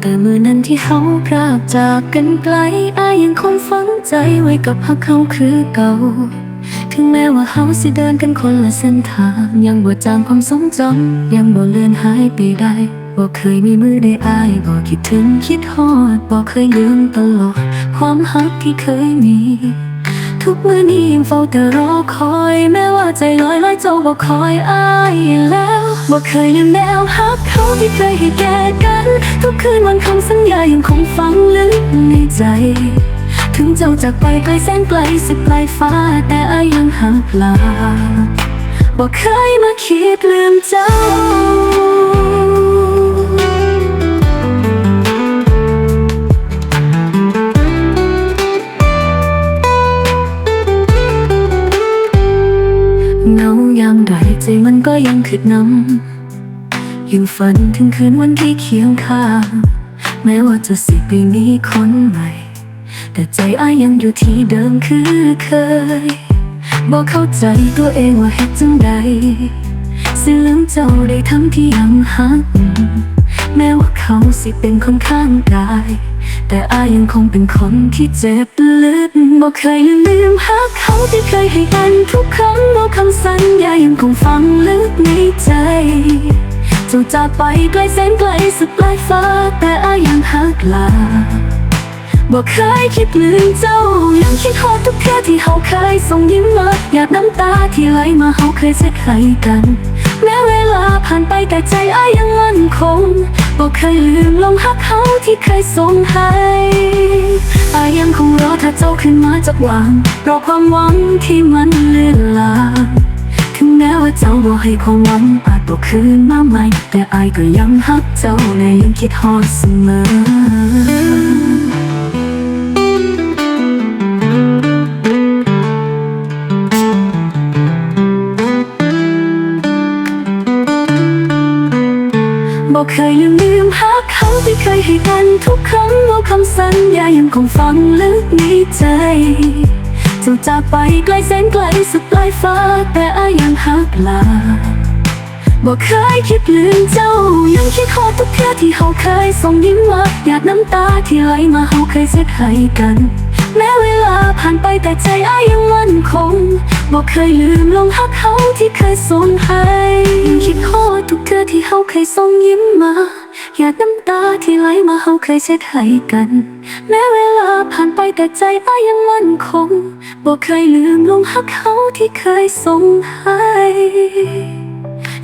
แต่เขาพรากจากกันไกลอายยังคงฝังใจไว้กับฮักเขาคือเก่า ถึงแม้ว่าเขาสิเดินกันคนละเส้นทาง ยังบ่จางความทรงจำยังบ่เลือนหายไปได้บ่เคยมีมือได้อายบ่คิดถึงคิดฮอดบ่เคยลืมตลอดความฮักที่เคยมี ทุกมือนี้ยังเฝ้าแต่รอคอย แม้ว่าใจลอยลอยเจ้าบ่คอยอายแล้วบ่เคยลืมแนวฮักเขาที่เคยให้แก่กัน ทุกคืนวันคำสัญญายังคงฝังลึกในใจ ถึงเจ้าจากไปไกลแสนไกลสุดปลายฟ้า แต่อายยังหักลาบ่เคยมาคิดลืมเจ้า เงายามใดใจมันก็ยังคิดนำยังฝันถึงคืนวันที่เคียงข้างแม้ว่าจะสิปีนี้คนใหม่ แต่ใจอ้ายยังอยู่ที่เดิมคือเคยบอกเข้าใจตัวเองว่าเฮ็ดจังใดสิลืมเจ้าได้ทั้งที่ยังหักแม้ว่าเขาสิเป็นคนข้างกาย แต่อายยังคงเป็นคนที่เจ็บลึกบอกเคยลืมหักเขาที่เคยให้กันทุกครั้งบอกคำสัญญายังคงฝังลึกในใจจ้าจากไปไกลแสนไกลสุดปลายฟ้า แต่อายยังหักลาบอกเคยคิดลืมเจ้า ยังคิดฮอดทุกเทื่ที่เขาเคยส่งยิ้มมาหยาดน้ำตาที่ไหลมาเขาเคยเสียใครกัน แม้เวลาผ่านไปแต่ใจอ้ายยังมั่นคง บอกเคยลืมลงฮักเขาที่เคยส่งให้อายังคงรอถ้าเจ้าขึ้นมาจากวางรอความหวังที่มันเลือนลางถึงแม้ว่าเจ้าบ่ให้ความหวังอาจบ่คืนมาใหม่ แต่อายก็ยังฮักเจ้าและยังคิดฮอดเสมอบอกเคยลืมลื เคยให้กันทุกครั้งว่าคำสัญญายังคงฝังลึกในใจจ้าจากไปไกลแสนไกลสุดปลายฟ้าแต่อายังหักลาบอกเคยคิดลืมเจ้า ยังคิดฮอดทุกเทื่อที่เขาเคยส่งยิ้มมาหยาดน้ำตาที่ไหลมาเขาเคยเสียให้กัน แม้เวลาผ่านไปแต่ใจอายังมั่นคงบอกเคยลืมลงฮักเขาที่เคยส่งให้ยังคิดฮอทุกเทื่อที่เขาเคยส่งยิ้มมา หยาดน้ำตาที่ไหลมาเขาเคยเช็ดให้กัน แม้เวลาผ่านไปแต่ใจอ้ายยังมั่นคงบอกเคยลืมลงฮักเขาที่เคยส่งให้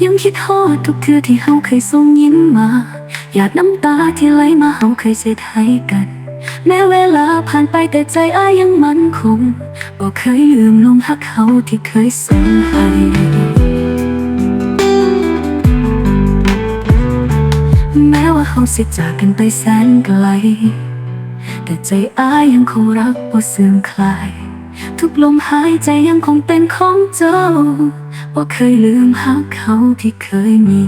ยังคิดฮอดทุกเทื่อที่เฮาเคยส่งยิ้มมาหยาดน้ำตาที่ไหลมาเฮาเคยเสียให้กัน แม้เวลาผ่านไปแต่ใจอ้ายยังมั่นคงบอกเคยลืมลงฮักเขาที่เคยส่งให้ เขาสิจากกันไปแสนไกล แต่ใจอ้ายยังคงรักบ่เสื่อมคลาย ทุกลมหายใจยังคงเป็นของเจ้าว่าเคยลืมหักเขาที่เคยมี